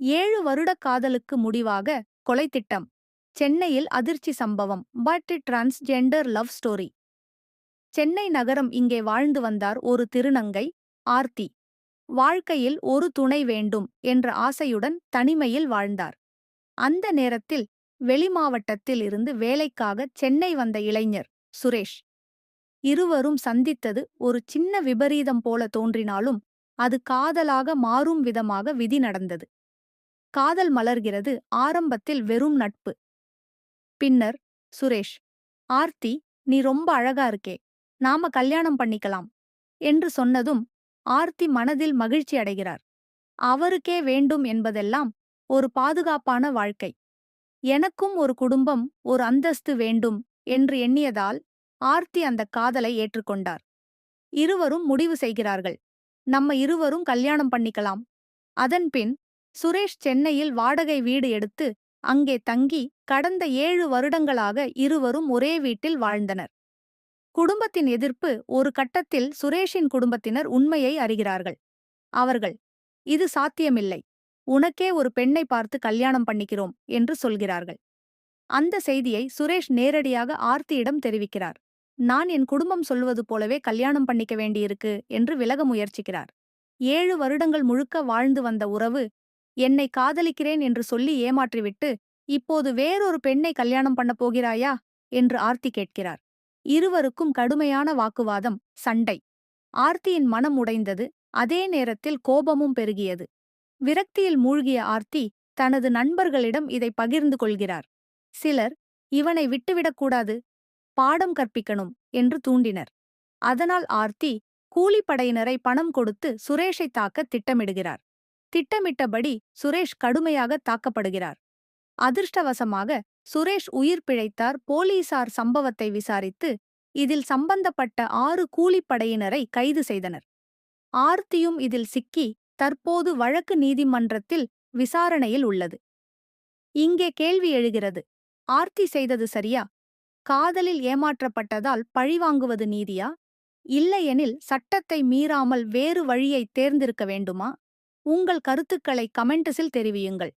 ஏழு வருட காதலுக்கு முடிவாக கொலை திட்டம். சென்னையில் அதிர்ச்சி சம்பவம் but transgender love story. Chennai நகரம் இங்கே வாழ்ந்து வந்தார் ஒரு திருநங்கை ஆர்த்தி. வாழ்க்கையில் ஒரு துணை வேண்டும் என்ற ஆசையுடன் தனிமையில் வாழ்ந்தார். அந்த நேரத்தில் வெளிமாவட்டத்தில் இருந்து வேலைக்காக சென்னை வந்த இளைஞர் சுரேஷ். இருவரும் சந்தித்தது ஒரு சின்ன விபரீதம் போல தோன்றினாலும் அது காதலாக மாறும் விதமாக விதி நடந்தது. காதல் மலர்கிறது ஆரம்பத்தில் வெறும் நட்பு. பின்னர் சுரேஷ் ஆர்த்தி நீ ரொம்ப அழகா இருக்கே நாம கல்யாணம் பண்ணிக்கலாம் என்று சொன்னதும் ஆர்த்தி மனதில் மகிழ்ச்சி அடைகிறார். அவருக்கே வேண்டும் என்பதெல்லாம் ஒரு பாதுகாப்பான வாழ்க்கை. எனக்கும் ஒரு குடும்பம் ஒரு அந்தஸ்து வேண்டும் என்று எண்ணியதால் ஆர்த்தி அந்த காதலை ஏற்றுக்கொண்டார். இருவரும் முடிவு செய்கிறார்கள். நம்ம இருவரும் கல்யாணம் பண்ணிக்கலாம். அதன்பின் சுரேஷ் சென்னையில் வாடகை வீடு எடுத்து அங்கே தங்கி கடந்த ஏழு வருடங்களாக இருவரும் ஒரே வீட்டில் வாழ்ந்தனர். குடும்பத்தின் எதிர்ப்பு ஒரு கட்டத்தில் சுரேஷின் குடும்பத்தினர் உண்மையை அறிகிறார்கள். அவர்கள் இது சாத்தியமில்லை. உனக்கே ஒரு பெண்ணை பார்த்து கல்யாணம் பண்ணிக்கிறோம் என்று சொல்கிறார்கள். அந்த செய்தியை சுரேஷ் நேரடியாக ஆர்த்தியிடம் தெரிவிக்கிறார். நான் என் குடும்பம் சொல்வது போலவே கல்யாணம் பண்ணிக்க வேண்டியிருக்கு என்று விலக முயற்சிக்கிறார். ஏழு வருடங்கள் முழுக்க வாழ்ந்து வந்த உறவு என்னை காதலிக்கிறேன் என்று சொல்லி ஏமாற்றிவிட்டு இப்போது வேறொரு பெண்ணை கல்யாணம் பண்ணப் போகிறாயா? என்று ஆர்த்தி கேட்கிறார். இருவருக்கும் கடுமையான வாக்குவாதம் சண்டை. ஆர்த்தியின் மனம் உடைந்தது. அதே நேரத்தில் கோபமும் பெருகியது. விரக்தியில் மூழ்கிய ஆர்த்தி தனது நண்பர்களிடம் இதை பகிர்ந்து கொள்கிறார். சிலர் இவனை விட்டுவிடக்கூடாது பாடம் கற்பிக்கணும் என்று தூண்டினர். அதனால் ஆர்த்தி கூலிப்படையினரை பணம் கொடுத்து சுரேஷை தாக்க திட்டமிடுகிறார். திட்டமிட்டபடி சுரேஷ் கடுமையாக தாக்கப்படுகிறார். அதிர்ஷ்டவசமாக சுரேஷ் உயிர் பிழைத்தார் போலீசார் சம்பவத்தை விசாரித்து இதில் சம்பந்தப்பட்ட ஆறு கூலிப்படையினரை கைது செய்தனர். ஆர்த்தியும் இதில் சிக்கி தற்போது வழக்கு நீதிமன்றத்தில் விசாரணையில் உள்ளது. இங்கே கேள்வி எழுகிறது. ஆர்த்தி செய்தது சரியா? காதலில் ஏமாற்றப்பட்டதால் பழிவாங்குவது நீதியா? இல்லையெனில் சட்டத்தை மீறாமல் வேறு வழியை தேர்ந்திருக்க வேண்டுமா? உங்கள் கருத்துக்களை கமெண்டஸில் தெரிவியுங்கள்.